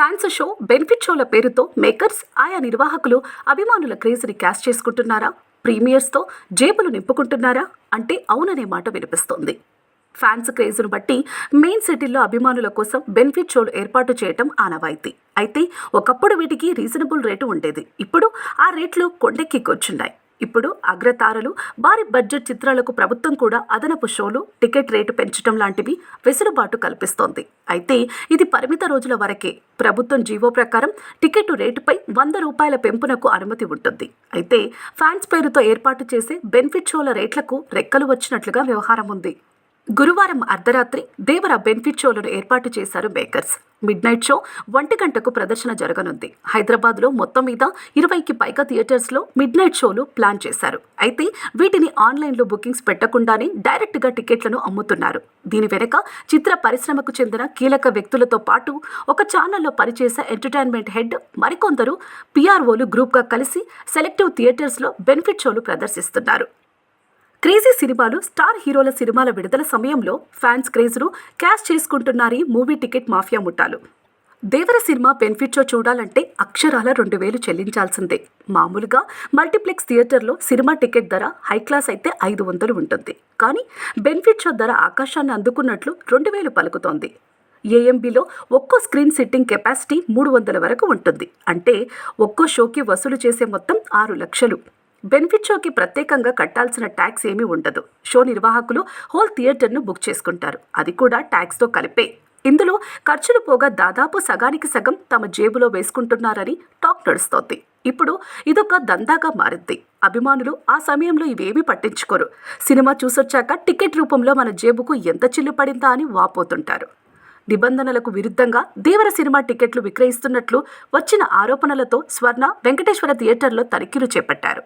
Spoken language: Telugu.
ఫ్యాన్స్ షో బెనిఫిట్ షోల పేరుతో మేకర్స్ ఆయా నిర్వాహకులు అభిమానుల క్రేజ్ని క్యాష్ చేసుకుంటున్నారా? ప్రీమియర్స్తో జేబులు నింపుకుంటున్నారా? అంటే అవుననే మాట వినిపిస్తోంది. ఫ్యాన్స్ క్రేజ్ను బట్టి మెయిన్ సిటీల్లో అభిమానుల కోసం బెనిఫిట్ షోలు ఏర్పాటు చేయటం ఆనవాయితీ. అయితే ఒకప్పుడు వీటికి రీజనబుల్ రేటు ఉండేది. ఇప్పుడు ఆ రేట్లు కొండెక్కికొచ్చున్నాయి ఇప్పుడు అగ్రతారలు భారీ బడ్జెట్ చిత్రాలకు ప్రభుత్వం కూడా అదనపు షోలు టికెట్ రేటు పెంచడం లాంటివి వెసులుబాటు కల్పిస్తోంది. అయితే ఇది పరిమిత రోజుల వరకే. ప్రభుత్వం జీవో ప్రకారం టికెట్ రేటుపై వంద రూపాయల పెంపునకు అనుమతి ఉంటుంది. అయితే ఫ్యాన్స్ పేరుతో ఏర్పాటు చేసే బెనిఫిట్ షోల రేట్లకు రెక్కలు వచ్చినట్లుగా వ్యవహారం ఉంది. గురువారం అర్ధరాత్రి దేవర బెనిఫిట్ షోలను ఏర్పాటు చేశారు మేకర్స్. మిడ్ నైట్ షో ఒంటి గంటకు ప్రదర్శన జరగనుంది. హైదరాబాద్లో మొత్తం మీద ఇరవైకి పైగా థియేటర్స్లో మిడ్ నైట్ షోలు ప్లాన్ చేశారు. అయితే వీటిని ఆన్లైన్లో బుకింగ్స్ పెట్టకుండానే డైరెక్ట్గా టికెట్లను అమ్ముతున్నారు. దీని వెనుక చిత్ర పరిశ్రమకు చెందిన కీలక వ్యక్తులతో పాటు ఒక ఛానల్లో పనిచేసే ఎంటర్టైన్మెంట్ హెడ్ మరికొందరు పిఆర్ఓలు గ్రూప్గా కలిసి సెలెక్టివ్ థియేటర్స్లో బెనిఫిట్ షోలు ప్రదర్శిస్తున్నారు. క్రేజీ సినిమాలు స్టార్ హీరోల సినిమాల విడుదల సమయంలో ఫ్యాన్స్ క్రేజ్ను క్యాష్ చేసుకుంటున్నారు మూవీ టికెట్ మాఫియా ముఠాలు. దేవర సినిమా బెనిఫిట్ షో చూడాలంటే అక్షరాల రెండు వేలు చెల్లించాల్సిందే. మామూలుగా మల్టీప్లెక్స్ థియేటర్లో సినిమా టికెట్ ధర హై క్లాస్ అయితే ఐదు వందలు ఉంటుంది. కానీ బెనిఫిట్ షో ధర ఆకాశాన్ని అందుకున్నట్లు రెండు వేలు పలుకుతోంది. ఏఎంబీలో ఒక్కో స్క్రీన్ సిట్టింగ్ కెపాసిటీ మూడు వందల వరకు ఉంటుంది. అంటే ఒక్కో షోకి వసూలు చేసే మొత్తం ఆరు లక్షలు. బెనిఫిట్ షోకి ప్రత్యేకంగా కట్టాల్సిన ట్యాక్స్ ఏమీ ఉండదు. షో నిర్వాహకులు హోల్ థియేటర్ను బుక్ చేసుకుంటారు. అది కూడా ట్యాక్స్తో కలిపే. ఇందులో ఖర్చులు పోగా దాదాపు సగానికి సగం తమ జేబులో వేసుకుంటున్నారని టాక్ నడుస్తోంది. ఇప్పుడు ఇదొక దందాగా మారింది. అభిమానులు ఆ సమయంలో ఇవేమీ పట్టించుకోరు. సినిమా చూసొచ్చాక టికెట్ రూపంలో మన జేబుకు ఎంత చిల్లు పడిందా అని వాపోతుంటారు. నిబంధనలకు విరుద్ధంగా దేవర సినిమా టికెట్లు విక్రయిస్తున్నట్లు వచ్చిన ఆరోపణలతో స్వర్ణ వెంకటేశ్వర థియేటర్లో తనిఖీలు చేపట్టారు.